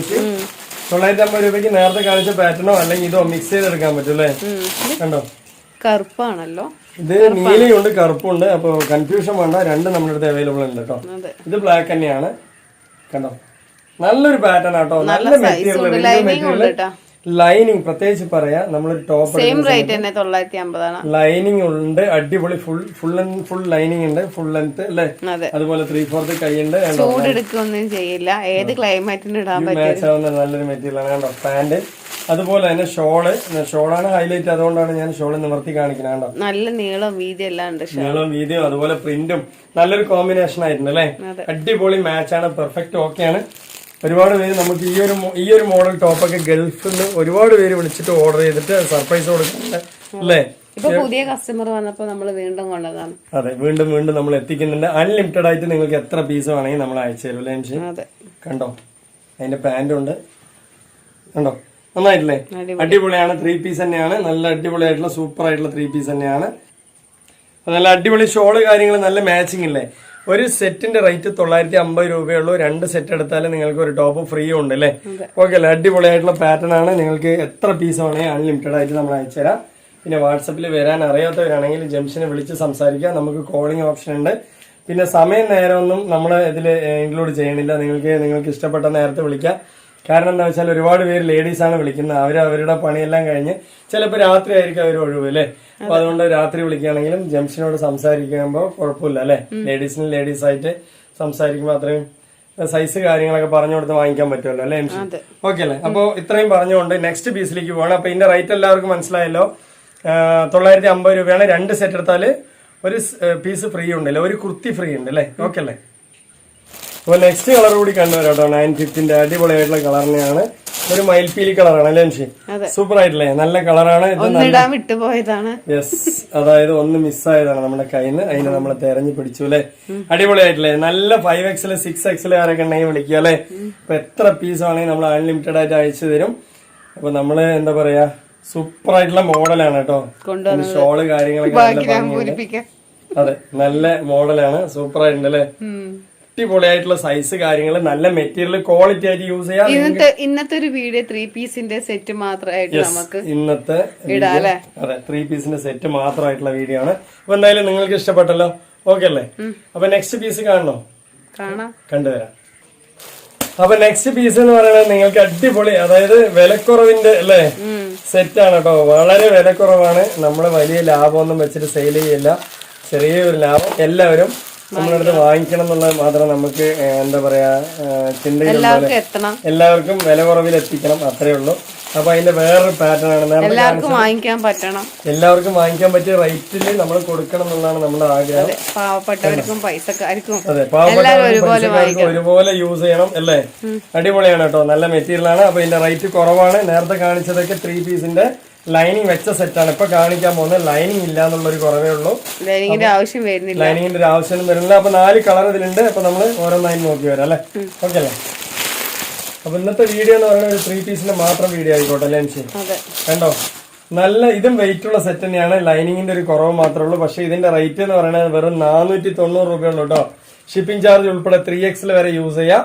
തൊള്ളായിരത്തി അമ്പത് രൂപയ്ക്ക് നേരത്തെ കാണിച്ച പാറ്റേണോ അല്ലെങ്കിൽ ഇതോ മിക്സ് ചെയ്തെടുക്കാൻ പറ്റും അല്ലേ? കണ്ടോ? കറുപ്പാണല്ലോ. ഇത് നീലയുണ്ട് കറുപ്പുണ്ട്. അപ്പോൾ കൺഫ്യൂഷൻ വേണ്ട രണ്ടും നമ്മുടെ അടുത്ത് അവൈലബിൾ ഉണ്ട് കേട്ടോ. ഇത് ബ്ലാക്ക് തന്നെയാണ്. കണ്ടോ? നല്ലൊരു പാറ്റേൺ ആട്ടോ നല്ല മെറ്റീരിയൽ മെറ്റീരിയൽ ലൈനിങ് പ്രത്യേകിച്ച് പറയാ നമ്മൾ ടോപ്പ് സെയിം റേറ്റ് തന്നെ തൊള്ളായിരത്തി അമ്പതാണ് ലൈനിങ് ഉണ്ട് അടിപൊളി ഫുൾ ഫുൾ ഫുൾ ലൈനിങ് ഉണ്ട് ഫുൾ ലെങ്ത് അല്ലേ? അതെ. അതുപോലെ ത്രീ ഫോർത്ത് കൈയുണ്ട് ചൂടെടുക്കൊന്നും ചെയ്യില്ല. ഏത് ക്ലൈമറ്റിന് ഇടാൻ പറ്റും. നല്ലൊരു മെറ്റീരിയൽ ആണ്. കണ്ടോ? പാന്റ് അതുപോലെ തന്നെ ഷോൾ ഷോളാണ് ഹൈലൈറ്റ് അതുകൊണ്ടാണ് ഞാൻ ഷോൾ നിവർത്തി കാണിക്കുന്നത്. കണ്ടോ? നല്ല നീളം വീതി എല്ലാം ഉണ്ട് നീളം വീതിയും അതുപോലെ പ്രിന്റും നല്ലൊരു കോമ്പിനേഷൻ ആയിട്ടുണ്ട് അല്ലേ? അടിപൊളി മാച്ചാണ് പെർഫെക്റ്റ് ഓക്കെയാണ് ഒരുപാട് പേര് നമുക്ക് ഈ ഒരു ഈ ഒരു മോഡൽ ടോപ്പൊക്കെ ഗൾഫിൽ നിന്ന് ഒരുപാട് പേര് വിളിച്ചിട്ട് ഓർഡർ ചെയ്തിട്ട് സർപ്രൈസ് കൊടുക്കുന്നുണ്ട്. അല്ലേ? ഇപ്പൊ പുതിയ കസ്റ്റമർ വന്നപ്പോ നമ്മൾ വീണ്ടും കൊണ്ടതാണ്. അതെ വീണ്ടും വീണ്ടും നമ്മൾ എത്തിക്കുന്നുണ്ട്. അൺലിമിറ്റഡ് ആയിട്ട് നിങ്ങൾക്ക് എത്ര പീസ് വേണമെങ്കിൽ നമ്മൾ അയച്ചു തരും അതെ. കണ്ടോ? അതിന്റെ പാന്റ് ഉണ്ട്. കണ്ടോ? നന്നായിട്ടില്ലേ? അടിപൊളിയാണ്. ത്രീ പീസ് തന്നെയാണ്. നല്ല അടിപൊളിയായിട്ടുള്ള സൂപ്പർ ആയിട്ടുള്ള ത്രീ പീസ് തന്നെയാണ്. നല്ല അടിപൊളി ഷോൾ കാര്യങ്ങൾ നല്ല മാച്ചിങ് ഇല്ലേ? ഒരു സെറ്റിന്റെ റേറ്റ് തൊള്ളായിരത്തി അമ്പത് രൂപയുള്ളൂ. രണ്ട് സെറ്റ് എടുത്താൽ നിങ്ങൾക്ക് ഒരു ടോപ്പ് ഫ്രീ ഉണ്ട് അല്ലേ? ഓക്കെ അല്ലേ? അടിപൊളിയായിട്ടുള്ള പാറ്റേൺ ആണ്. നിങ്ങൾക്ക് എത്ര പീസ് വേണമെങ്കിൽ അൺലിമിറ്റഡ് ആയിട്ട് നമ്മൾ അയച്ചുതരാം പിന്നെ വാട്സപ്പിൽ വരാൻ അറിയാത്തവരാണെങ്കിൽ ജംഷനെ വിളിച്ച് സംസാരിക്കാം. നമുക്ക് കോളിംഗ് ഓപ്ഷൻ ഉണ്ട്. പിന്നെ സമയം നേരമൊന്നും നമ്മൾ ഇതിൽ ഇൻക്ലൂഡ് ചെയ്യണില്ല. നിങ്ങൾക്ക് നിങ്ങൾക്ക് ഇഷ്ടപ്പെട്ട നേരത്തെ വിളിക്കാം. കാരണം എന്താ വെച്ചാൽ ഒരുപാട് പേര് ലേഡീസ് ആണ് വിളിക്കുന്നത്. അവർ അവരുടെ പണിയെല്ലാം കഴിഞ്ഞ് ചിലപ്പോൾ രാത്രി ആയിരിക്കും അവർ ഒഴിവ് അല്ലേ? അപ്പൊ അതുകൊണ്ട് രാത്രി വിളിക്കുകയാണെങ്കിലും ജംഷനോട് സംസാരിക്കുമ്പോൾ കുഴപ്പമില്ല അല്ലെ? ലേഡീസിന് ലേഡീസ് ആയിട്ട് സംസാരിക്കുമ്പോൾ അത്രയും സൈസ് കാര്യങ്ങളൊക്കെ പറഞ്ഞു കൊടുത്ത് വാങ്ങിക്കാൻ പറ്റുമല്ലോ അല്ലേ ഓക്കെ അല്ലേ? അപ്പോൾ ഇത്രയും പറഞ്ഞുകൊണ്ട് നെക്സ്റ്റ് പീസിലേക്ക് പോകണം അപ്പൊ ഇതിന്റെ റേറ്റ് എല്ലാവർക്കും മനസ്സിലായല്ലോ. തൊള്ളായിരത്തി അമ്പത് രൂപയാണ്. രണ്ട് സെറ്റ് എടുത്താൽ ഒരു പീസ് ഫ്രീ ഉണ്ടല്ലേ? ഒരു കുർത്തി ഫ്രീ ഉണ്ട് അല്ലേ ഓക്കെ അല്ലേ? അപ്പൊ നെക്സ്റ്റ് കളർ കൂടി കണ്ടുവരാം കേട്ടോ നയൻ ഫിഫ്റ്റിന്റെ അടിപൊളിയായിട്ടുള്ള കളറിനെയാണ് ഒരു മയിൽപീലി കളറാണ് അല്ലേ അതെ. സൂപ്പർ ആയിട്ടില്ലേ? നല്ല കളറാണ് ഇത് യെസ് അതായത് ഒന്ന് മിസ്സായതാണ് നമ്മുടെ കയ്യിൽ നിന്ന് അതിനെ നമ്മൾ തെരഞ്ഞു പിടിച്ചു അല്ലെ? അടിപൊളിയായിട്ടില്ലേ? നല്ല ഫൈവ് എക്സിൽ സിക്സ് എക്സിൽ ആരൊക്കെ ഉണ്ടെങ്കിൽ വിളിക്കുക അല്ലെ? അപ്പൊ എത്ര പീസ് ആണെങ്കിൽ നമ്മൾ അൺലിമിറ്റഡ് ആയിട്ട് അയച്ചു തരും. അപ്പൊ നമ്മൾ എന്താ പറയാ? സൂപ്പർ ആയിട്ടുള്ള മോഡലാണ് കേട്ടോ. ഷോൾ കാര്യങ്ങളൊക്കെ അതെ നല്ല മോഡലാണ് സൂപ്പർ ആയിട്ടുണ്ട് അല്ലേ. അടിപൊളിയായിട്ടുള്ള സൈസ് കാര്യങ്ങൾ നല്ല മെറ്റീരിയൽ ക്വാളിറ്റി ആയിട്ട് യൂസ് ചെയ്യാം. ഇന്നത്തെ ഇന്നത്തെ ഒരു വീഡിയോ ത്രീ പീസിന്റെ സെറ്റ് മാത്രമായിട്ട് നമുക്ക് ഇന്നത്തെ അതെ ത്രീ പീസിന്റെ സെറ്റ് മാത്രമായിട്ടുള്ള വീഡിയോ ആണ്. അപ്പൊ എന്തായാലും നിങ്ങൾക്ക് ഇഷ്ടപ്പെട്ടല്ലോ. ഓക്കെ അല്ലേ? അപ്പൊ നെക്സ്റ്റ് പീസ് കാണണോ? കാണാം. കണ്ടുവരാം. അപ്പൊ നെക്സ്റ്റ് പീസ് എന്ന് പറയുന്നത് നിങ്ങൾക്ക് അടിപൊളി അതായത് വിലക്കുറവിന്റെ അല്ലേ? സെറ്റ് ആണ് കേട്ടോ. വളരെ വിലക്കുറവാണ്. നമ്മൾ വലിയ ലാഭമൊന്നും വെച്ചിട്ട് സെയിൽ ചെയ്യില്ല. ചെറിയൊരു ലാഭം. എല്ലാവരും നമ്മളടുത്ത് വാങ്ങിക്കണം എന്നുള്ളത് മാത്രം നമുക്ക് എന്താ പറയാ ചിന്തകൾ എല്ലാവർക്കും വില കുറവിൽ എത്തിക്കണം അത്രേ ഉള്ളൂ. അപ്പൊ അതിന്റെ വേറൊരു പാറ്റേൺ ആണ്. എല്ലാവർക്കും വാങ്ങിക്കാൻ പറ്റണം. എല്ലാവർക്കും വാങ്ങിക്കാൻ പറ്റിയ റേറ്റിൽ നമ്മൾ കൊടുക്കണം എന്നുള്ളതാണ് നമ്മുടെ ആഗ്രഹം. പാവപ്പെട്ടവർക്കും പൈസക്കാർക്കും അതെ പാവപ്പെട്ടവർക്കും ഒരുപോലെ യൂസ് ചെയ്യണം അല്ലേ? അടിപൊളിയാണ് കേട്ടോ നല്ല മെറ്റീരിയൽ ആണ്. അപ്പൊ ഇതിന്റെ റേറ്റ് കുറവാണ്. നേരത്തെ കാണിച്ചതൊക്കെ ത്രീ പീസിന്റെ ലൈനിങ് വെച്ച സെറ്റാണ് ഇപ്പൊ കാണിക്കാൻ പോകുന്നത് ലൈനിങ് ഇല്ല എന്നുള്ളൊരു കുറവേ ഉള്ളൂ. ലൈനിങ്ങിന്റെ ആവശ്യം വരുന്നില്ല. ലൈനിങ്ങിന്റെ ഒരു ആവശ്യം വരുന്നില്ല. അപ്പൊ നാല് കളർ ഇതിലുണ്ട്. അപ്പൊ നമ്മൾ ഓരോന്നായി നോക്കി വരാം അല്ലേ? ഓക്കെ അല്ലേ? അപ്പൊ ഇന്നത്തെ വീഡിയോ എന്ന് പറയുന്നത് ഒരു ത്രീ പീസിന്റെ മാത്രം വീഡിയോ ആയിക്കോട്ടെ അല്ലേ അൻഷി? കണ്ടോ? നല്ല ഇതും വെയിറ്റ് ഉള്ള സെറ്റ് തന്നെയാണ്. ലൈനിങ്ങിന്റെ ഒരു കുറവ് മാത്രമേ ഉള്ളൂ. പക്ഷെ ഇതിന്റെ റേറ്റ് എന്ന് പറയുന്നത് വെറും നാനൂറ്റി തൊണ്ണൂറ് രൂപയുള്ളൂ കേട്ടോ. ഷിപ്പിംഗ് ചാർജ് ഉൾപ്പെടെ ത്രീ എക്സിൽ വരെ യൂസ് ചെയ്യാം.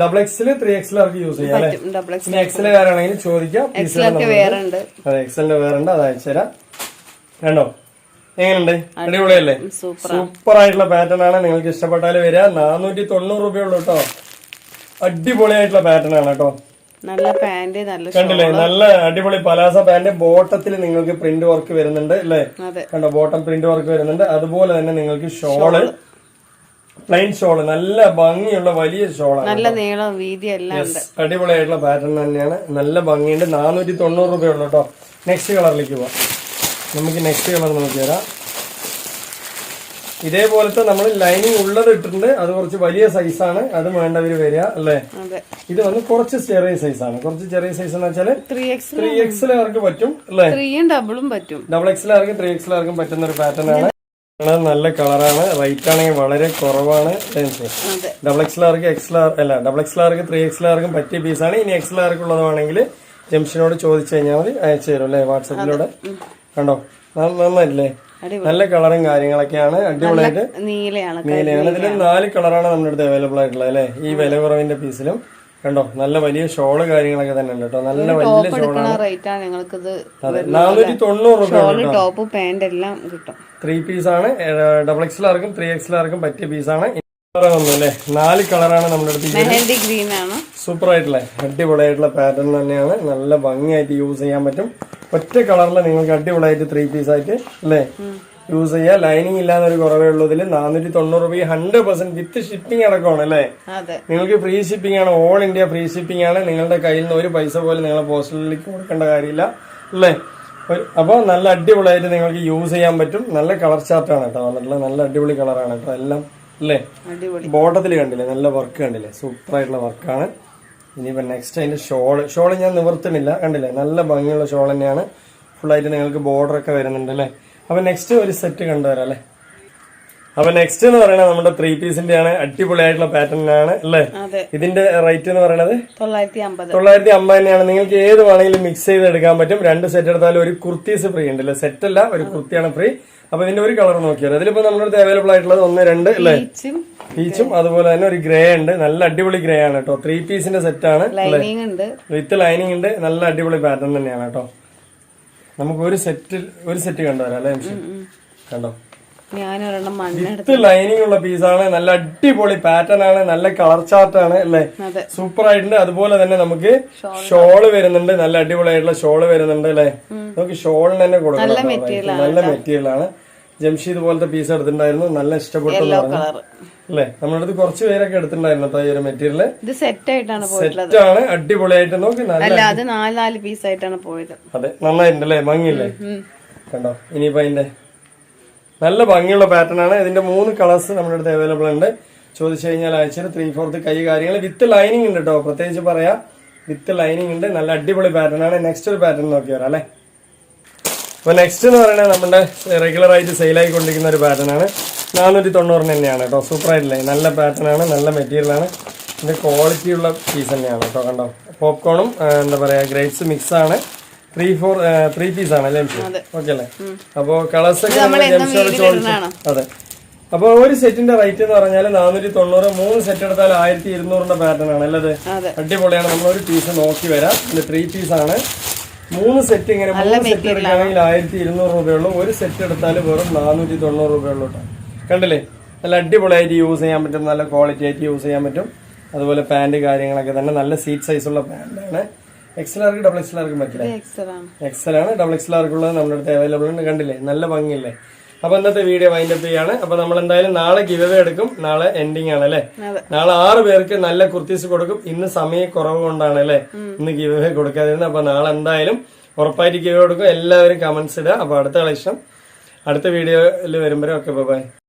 ഡബിൾ എക്സിൽ ത്രീ എക്സിൽ അവർക്ക് യൂസ് ചെയ്യാം അല്ലെ? ഡബിൾ എക്സ് ഇനി എക്സിലുകാരാണെങ്കിൽ ചോദിക്കാം. അതെ എക്സലിന്റെ വേറെ ഉണ്ട്. അത് അയച്ചുതരാം കണ്ടോ? എങ്ങനെയുണ്ട്? അടിപൊളിയല്ലേ? സൂപ്പർ സൂപ്പർ ആയിട്ടുള്ള പാറ്റേൺ ആണ്. നിങ്ങൾക്ക് ഇഷ്ടപ്പെട്ടാൽ വരിക. നാനൂറ്റി തൊണ്ണൂറ് രൂപയുള്ളൂ കേട്ടോ. അടിപൊളിയായിട്ടുള്ള പാറ്റേൺ ആണ് കേട്ടോ. നല്ല പാന്റ് നല്ല കണ്ടില്ലേ? നല്ല അടിപൊളി പലാസ പാന്റ് ബോട്ടത്തിൽ നിങ്ങൾക്ക് പ്രിന്റ് വർക്ക് വരുന്നുണ്ട് അല്ലേ? കണ്ടോ? ബോട്ടം പ്രിന്റ് വർക്ക് വരുന്നുണ്ട്. അതുപോലെ തന്നെ നിങ്ങൾക്ക് ഷോൾ പ്ലെയിൻ ഷോൾ നല്ല ഭംഗിയുള്ള വലിയ ഷോളാണ് നല്ല നീളം വീതി എല്ലാം അടിപൊളിയായിട്ടുള്ള പാറ്റേൺ തന്നെയാണ്. നല്ല ഭംഗിയുണ്ട്. നാനൂറ്റി തൊണ്ണൂറ് രൂപയുള്ള കേട്ടോ. നെക്സ്റ്റ് കളറിലേക്ക് പോവാം. നമുക്ക് നെക്സ്റ്റ് കളർ നോക്കി തരാം ഇതേപോലത്തെ നമ്മൾ ലൈനിങ് ഉള്ളത് ഇട്ടിട്ടുണ്ട്. അത് കുറച്ച് വലിയ സൈസാണ് അത് വേണ്ടവര് വരിക അല്ലേ? ഇത് വന്ന് കുറച്ച് ചെറിയ സൈസാണ് കുറച്ച് ചെറിയ സൈസ് എന്ന് വെച്ചാൽ ത്രീ എക്സ് ത്രീ എക്സിലാർക്ക് പറ്റും അല്ലേ? ഡബിളും പറ്റും. ഡബിൾ എക്സിലാർക്കും ത്രീ എക്സിലാർക്കും പറ്റുന്ന ഒരു പാറ്റേൺ ആണ്. നല്ല കളറാണ്. റേറ്റ് ആണെങ്കിൽ വളരെ കുറവാണ്. Double X large X large അല്ല double X large three X ലാർക്കും പറ്റിയ പീസാണ് ഇനി എക്സ് ലാർക്ക് ഉള്ളതാണെങ്കിൽ ജംഷനോട് ചോദിച്ചു കഴിഞ്ഞാൽ മതി. അയച്ചു തരും അല്ലേ? വാട്സപ്പിലൂടെ. കണ്ടോ? നന്നല്ലേ നല്ല കളറും കാര്യങ്ങളൊക്കെയാണ്. അടിപൊളിയായിട്ട് നീലയാണ്. നീലയാണ്. ഇതിൽ നാല് കളറാണ് നമ്മുടെ അടുത്ത് അവൈലബിൾ ആയിട്ടുള്ളത് അല്ലേ? ഈ വില കുറവിന്റെ പീസിലും കണ്ടോ? നല്ല വലിയ ഷോൾ കാര്യങ്ങളൊക്കെ തന്നെ ഉണ്ട് കേട്ടോ. നല്ല വലിയ ഷോളാണ് നാനൂറ്റി തൊണ്ണൂറ് ഷോൾ ടോപ്പ് പാന്റ് എല്ലാം കിട്ടും. ത്രീ പീസ് ആണ്. ഡബിൾ എക്സ് ആർക്കും ത്രീ എക്സ് ആർക്കും പറ്റിയ പീസ് ആണ്. അല്ലേ നാല് കളറാണ് നമ്മുടെ അടുത്ത് മെഹന്തി ഗ്രീൻ ആണ്. സൂപ്പർ ആയിട്ടുള്ള അടിപൊളിയായിട്ടുള്ള പാറ്റേൺ തന്നെയാണ്. നല്ല ഭംഗിയായിട്ട് യൂസ് ചെയ്യാൻ പറ്റും. ഒറ്റ കളറിൽ നിങ്ങൾക്ക് അടിപൊളിയായിട്ട് ത്രീ പീസ് ആയിട്ട് അല്ലേ? യൂസ് ചെയ്യാം. ലൈനിങ് ഇല്ലാന്നൊരു കുറവേ ഉള്ളതിൽ നാനൂറ്റി തൊണ്ണൂറ് രൂപ ഹൺഡ്രഡ് പെർസെന്റ് വിത്ത് ഷിപ്പിംഗ് അടക്കമാണ് അല്ലേ? നിങ്ങൾക്ക് ഫ്രീ ഷിപ്പിംഗ് ആണ്. ഓൾ ഇന്ത്യ ഫ്രീ ഷിപ്പിംഗ് ആണ്. നിങ്ങളുടെ കയ്യിൽ നിന്ന് ഒരു പൈസ പോലും നിങ്ങളെ പോസ്റ്റലിലേക്ക് കൊടുക്കേണ്ട കാര്യമില്ല അല്ലേ? ഒരു- അപ്പോൾ നല്ല അടിപൊളിയായിട്ട് നിങ്ങൾക്ക് യൂസ് ചെയ്യാൻ പറ്റും. നല്ല കളർ ചാർട്ടാണ് കേട്ടോ വന്നിട്ടുള്ളത്. നല്ല അടിപൊളി കളറാണ് കേട്ടോ എല്ലാം അല്ലേ? ബോട്ടത്തിൽ കണ്ടില്ലേ? നല്ല വർക്ക് കണ്ടില്ലേ? സൂപ്പർ ആയിട്ടുള്ള വർക്കാണ് ഇനിയിപ്പോൾ നെക്സ്റ്റ് അതിന്റെ ഷോൾ ഷോൾ ഞാൻ നിവർത്തുന്നില്ല. കണ്ടില്ലേ? നല്ല ഭംഗിയുള്ള ഷോൾ തന്നെയാണ്. ഫുള്ളായിട്ട് നിങ്ങൾക്ക് ബോർഡർ ഒക്കെ വരുന്നുണ്ട് അല്ലേ? അപ്പൊ നെക്സ്റ്റ് ഒരു സെറ്റ് കണ്ടുവരാം അല്ലേ? അപ്പൊ നെക്സ്റ്റ് എന്ന് പറയുന്നത് നമ്മുടെ ത്രീ പീസിന്റെ ആണ് അടിപൊളിയായിട്ടുള്ള പാറ്റേൺ ആണ് അല്ലേ? ഇതിന്റെ റേറ്റ് എന്ന് പറയുന്നത് തൊള്ളായിരത്തി അമ്പത് തന്നെയാണ്. നിങ്ങൾക്ക് ഏത് വേണമെങ്കിലും മിക്സ് ചെയ്ത് എടുക്കാൻ പറ്റും. രണ്ട് സെറ്റ് എടുത്താലും ഒരു കുർത്തീസ് ഫ്രീ ഉണ്ട് അല്ലേ? സെറ്റ് അല്ല ഒരു കുർത്തിയാണ് ഫ്രീ അപ്പൊ ഇതിന്റെ ഒരു കളർ നോക്കിയാൽ അതിലിപ്പോ നമ്മുടെ അടുത്ത് അവൈലബിൾ ആയിട്ടുള്ളത് ഒന്ന് രണ്ട് അല്ലേ? പീച്ചും അതുപോലെ തന്നെ ഒരു ഗ്രേ ഉണ്ട്. നല്ല അടിപൊളി ഗ്രേ ആണ് കേട്ടോ. ത്രീ പീസിന്റെ സെറ്റ് ആണ് വിത്ത് ലൈനിങ് ഉണ്ട്. നല്ല അടിപൊളി പാറ്റേൺ തന്നെയാണ് കേട്ടോ. നമുക്ക് ഒരു സെറ്റ് ഒരു സെറ്റ് അല്ലേ നിമിഷം? കണ്ടോ? ഞാനൊരെണ്ണം മണ്ണെടുത്ത് ലൈനിങ് ഉള്ള പീസാണ് നല്ല അടിപൊളി പാറ്റേൺ ആണ് നല്ല കളർ ചാർട്ട് ആണ് അല്ലേ? സൂപ്പർ ആയിട്ടുണ്ട്. അതുപോലെ തന്നെ നമുക്ക് ഷോൾ വരുന്നുണ്ട് നല്ല അടിപൊളിയായിട്ടുള്ള ഷോൾ വരുന്നുണ്ട് അല്ലേ? നമുക്ക് ഷോളിന് തന്നെ കൊടുക്കണം. നല്ല മെറ്റീരിയൽ ആണ് ജംഷീദ് പോലത്തെ പീസ് എടുത്തിട്ടുണ്ടായിരുന്നു. നല്ല ഇഷ്ടപ്പെട്ടു അല്ലേ? നമ്മുടെ അടുത്ത് കുറച്ച് പേരൊക്കെ എടുത്തിട്ടുണ്ടായിരുന്നു മെറ്റീരിയൽ ഈ ഒരു മെറ്റീരിയൽ ഇത് സെറ്റ് ആയിട്ടാണ് സെറ്റ് ആണ് അടിപൊളിയായിട്ട് നോക്കി അല്ല അത് നാല് നാല് പീസ് ആയിട്ടാണ് പോയത്. അതെ നന്നായിട്ടുണ്ട് അല്ലേ ഭംഗിയില്ലേ കണ്ടോ? ഇനിയിപ്പോ അതിന്റെ നല്ല ഭംഗിയുള്ള പാറ്റേൺ ആണ്. ഇതിന്റെ മൂന്ന് കളേഴ്സ് നമ്മുടെ അടുത്ത് അവൈലബിൾ ഉണ്ട്. ചോദിച്ചു കഴിഞ്ഞാൽ അയച്ചത് ത്രീ ഫോർത്ത് കൈ കാര്യങ്ങൾ വിത്ത് ലൈനിങ് ഉണ്ട് കേട്ടോ. പ്രത്യേകിച്ച് പറയാ വിത്ത് ലൈനിങ് ഉണ്ട്. നല്ല അടിപൊളി പാറ്റേൺ ആണ്. നെക്സ്റ്റ് ഒരു പാറ്റേൺ നോക്കി വരാം അല്ലേ? അപ്പൊ നെക്സ്റ്റ് എന്ന് പറയുന്നത് നമ്മുടെ റെഗുലർ ആയിട്ട് സെയിൽ ആയിക്കൊണ്ടിരിക്കുന്ന ഒരു പാറ്റേൺ ആണ്. നാനൂറ്റി തൊണ്ണൂറിന് തന്നെയാണ് കേട്ടോ. സൂപ്പർ ആയിട്ടില്ലേ? നല്ല പാറ്റേൺ ആണ് നല്ല മെറ്റീരിയലാണ് ഇതിന്റെ ക്വാളിറ്റി ഉള്ള പീസ് തന്നെയാണ് കേട്ടോ കണ്ടോ? പോപ്കോണും എന്താ പറയുക ഗ്രേപ്സ് മിക്സ് ആണ്. ത്രീ ഫോർ ത്രീ പീസ് ആണ് അല്ലേ ഓക്കെ അല്ലേ? അപ്പോൾ കളേഴ്സ് ഒക്കെ നമ്മൾ അതെ. അപ്പോൾ ഒരു സെറ്റിന്റെ റേറ്റ് എന്ന് പറഞ്ഞാൽ നാനൂറ്റി തൊണ്ണൂറ് മൂന്ന് സെറ്റ് എടുത്താൽ ആയിരത്തി ഇരുന്നൂറിന്റെ പാറ്റേൺ ആണ് അല്ലത് അതെ. അടിപൊളിയാണ്. നമ്മൾ ഒരു പീസ് നോക്കി വരാം. ത്രീ പീസ് ആണ്. മൂന്ന് സെറ്റ് ഇങ്ങനെ മൂന്ന് സെറ്റ് എടുക്കുകയാണെങ്കിൽ ആയിരത്തി ഇരുന്നൂറ് രൂപയുള്ളൂ. ഒരു സെറ്റ് എടുത്താൽ വെറും നാനൂറ്റി തൊണ്ണൂറ് രൂപയുള്ളൂ കേട്ടോ. കണ്ടില്ലേ? നല്ല അടിപൊളിയായിട്ട് യൂസ് ചെയ്യാൻ പറ്റും. നല്ല ക്വാളിറ്റി ആയിട്ട് യൂസ് ചെയ്യാൻ പറ്റും. അതുപോലെ പാന്റ് കാര്യങ്ങളൊക്കെ തന്നെ. നല്ല സീറ്റ് സൈസുള്ള പാന്റാണ് എക്സലാർക്ക് ഡബിൾ എക്സലാർക്ക് പറ്റില്ല ആണ്. ഡബിൾ എക്സൽ ആർക്കുള്ളത് നമ്മുടെ അടുത്ത് അവൈലബിൾ ഉണ്ട്. കണ്ടില്ലേ? നല്ല ഭംഗിയല്ലേ? അപ്പൊ ഇന്നത്തെ വീഡിയോ വൈൻഡ് അപ്പ് ചെയ്യാണ്. അപ്പൊ നമ്മൾ എന്തായാലും നാളെ ഗിവ് അവേ എടുക്കും. നാളെ എൻഡിങ് ആണ് അല്ലേ? നാളെ ആറ് പേർക്ക് നല്ല കുർത്തീസ് കൊടുക്കും. ഇന്ന് സമയ കുറവ് കൊണ്ടാണ് അല്ലേ? ഇന്ന് ഗിവ് അവേ കൊടുക്കാതിരുന്നത്. അപ്പൊ നാളെ എന്തായാലും ഉറപ്പായിട്ട് ഗിവ് കൊടുക്കും. എല്ലാവരും കമന്റ്സ് ഇടുക. അപ്പൊ അടുത്ത കളക്ഷൻ അടുത്ത വീഡിയോയിൽ വരുമ്പോഴേ ഓക്കെ ബൈ